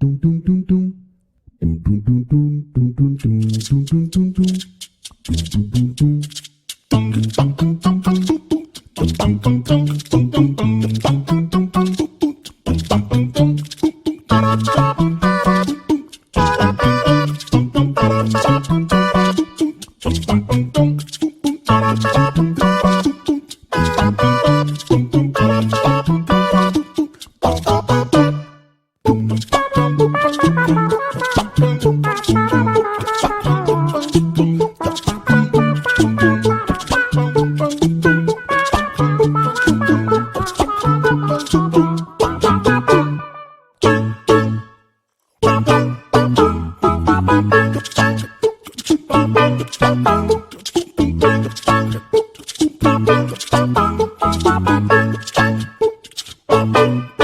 tung tung tung tung tung tung tung tung tung tung tung tung tung tung tung Thank you.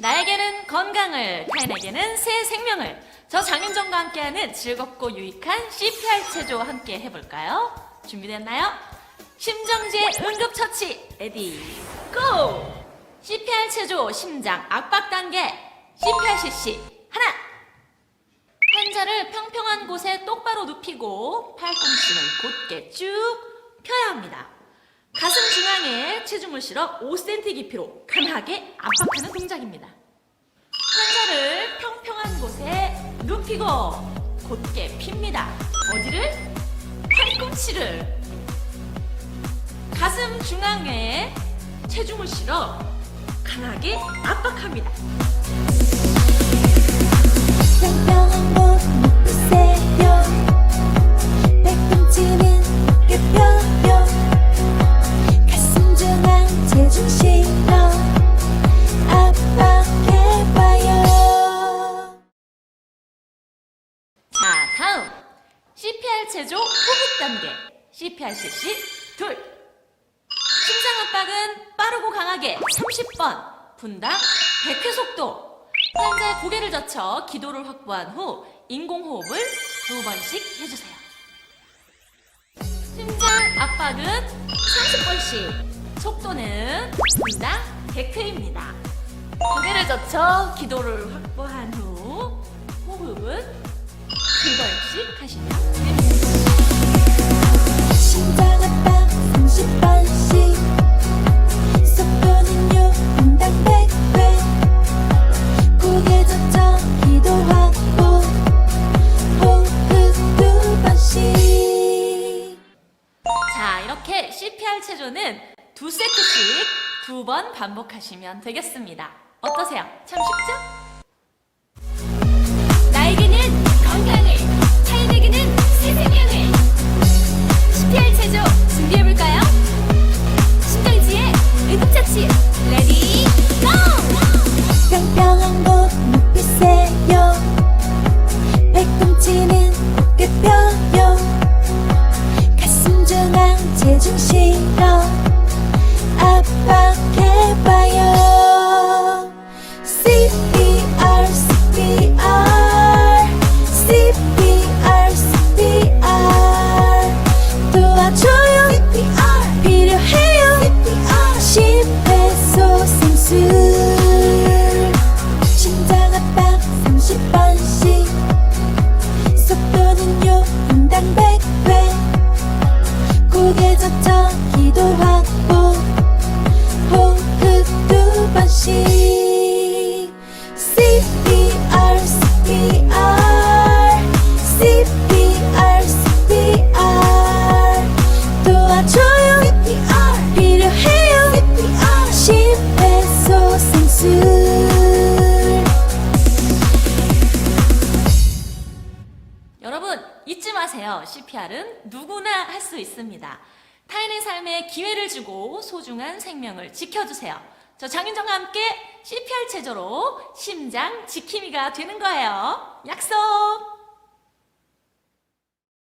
나에게는 건강을, 타인에게는 새 생명을. 저 장윤정과 함께하는 즐겁고 유익한 CPR 체조 함께 해볼까요? 준비됐나요? 심정지의 응급처치, 레디, 고! CPR 체조 심장 압박 단계, CPR 실시, 하나! 환자를 평평한 곳에 똑바로 눕히고 팔꿈치는 곧게 쭉 펴야 합니다. 체중을 실어 5cm 깊이로 강하게 압박하는 동작입니다. 환자를 평평한 곳에 눕히고 곧게 핍니다. 어디를? 팔꿈치를. 가슴 중앙에 체중을 실어 강하게 압박합니다. 다음. CPR 체조 호흡 단계. CPR 실시 둘. 심장 압박은 빠르고 강하게 30번. 분당 100회 속도. 환자의 고개를 젖혀 기도를 확보한 후 인공호흡을 두 번씩 해주세요. 심장 압박은 30번씩. 속도는 분당 100회입니다. 고개를 젖혀 기도를 확보한 후 두 번씩 하시면 됩니다. 심장 압박 30번씩 속도는요 분당 100회 고개 젖혀 기도하고 호흡 두 번씩 자, 이렇게 CPR 체조는 두 세트씩 두 번 반복하시면 되겠습니다. 어떠세요? 참 쉽죠? 여러분 잊지 마세요. CPR은 누구나 할 수 있습니다. 타인의 삶에 기회를 주고 소중한 생명을 지켜주세요. 저 장윤정과 함께 CPR 체조로 심장 지킴이가 되는 거예요. 약속!